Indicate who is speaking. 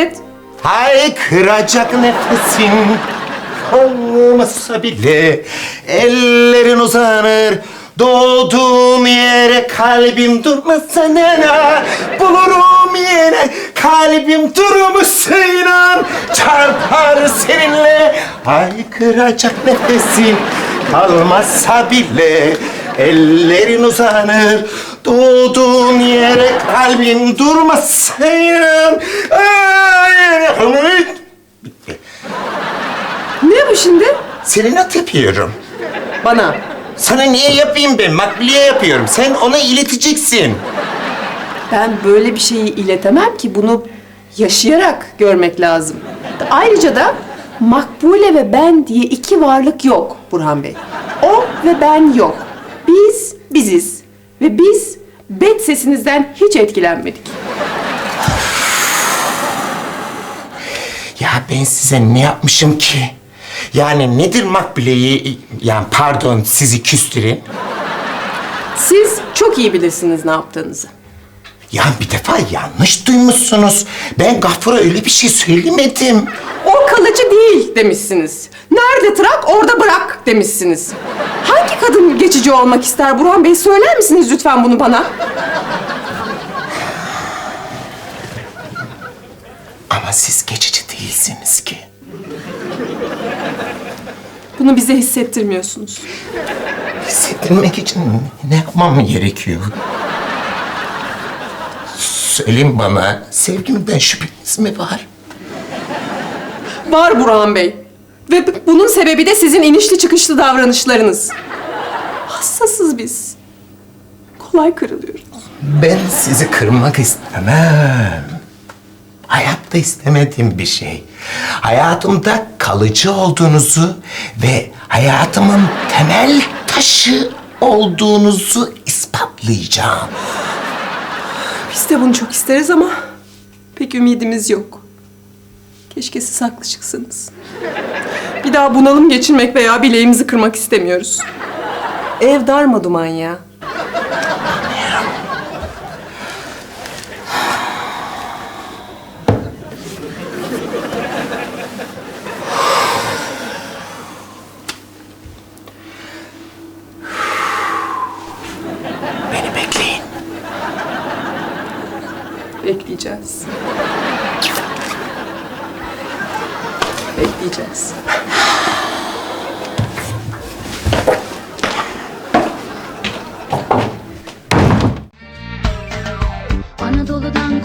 Speaker 1: et.
Speaker 2: Haykıracak nefesin olmasa bile ellerin uzanır. Doğduğum yere kalbim durmasına Bulurum yine kalbim durmasına Çarpar seninle. Haykıracak nefesin Kalmazsa bile ellerin uzanır Doğduğum yere kalbim durmasına Ay, Bitti.
Speaker 1: Ne bu şimdi?
Speaker 2: Serenat yapıyorum.
Speaker 1: Bana.
Speaker 2: Sana niye yapayım ben? Makbule yapıyorum. Sen ona ileteceksin.
Speaker 1: Ben böyle bir şeyi iletemem ki bunu yaşayarak görmek lazım. Ayrıca da Makbule ve ben diye iki varlık yok Burhan Bey. O ve ben yok. Biz biziz. Ve biz bet sesinizden hiç etkilenmedik.
Speaker 2: Ya ben size ne yapmışım ki? Yani nedir Makbule'yi, yani pardon sizi küstüren?
Speaker 1: Siz çok iyi bilirsiniz ne yaptığınızı.
Speaker 2: Ya bir defa yanlış duymuşsunuz. Ben Gafur'a öyle bir şey söylemedim.
Speaker 1: O kalıcı değil demişsiniz. Nerede trak orada bırak demişsiniz. Kadın geçici olmak ister Burhan Bey? Söyler misiniz lütfen bunu bana?
Speaker 2: Ama siz geçici değilsiniz ki.
Speaker 1: Bunu bize hissettirmiyorsunuz.
Speaker 2: Hissettirmek için ne yapmam gerekiyor? Söyleyin bana, sevgimden şüpheniz mi var?
Speaker 1: Var Burhan Bey. Ve bunun sebebi de sizin inişli çıkışlı davranışlarınız. Hassasız biz. Kolay kırılıyoruz.
Speaker 2: Ben sizi kırmak istemem. Hayatta istemediğim bir şey. Hayatımda kalıcı olduğunuzu ve hayatımın temel taşı olduğunuzu ispatlayacağım.
Speaker 1: Biz de bunu çok isteriz ama pek ümidimiz yok. Keşke siz haklı çıksanız. Bir daha bunalım geçirmek veya bileğimizi kırmak istemiyoruz. Ev darma duman ya.
Speaker 2: Beni bekleyin.
Speaker 1: Bekleyeceğiz. Bekleyeceğiz.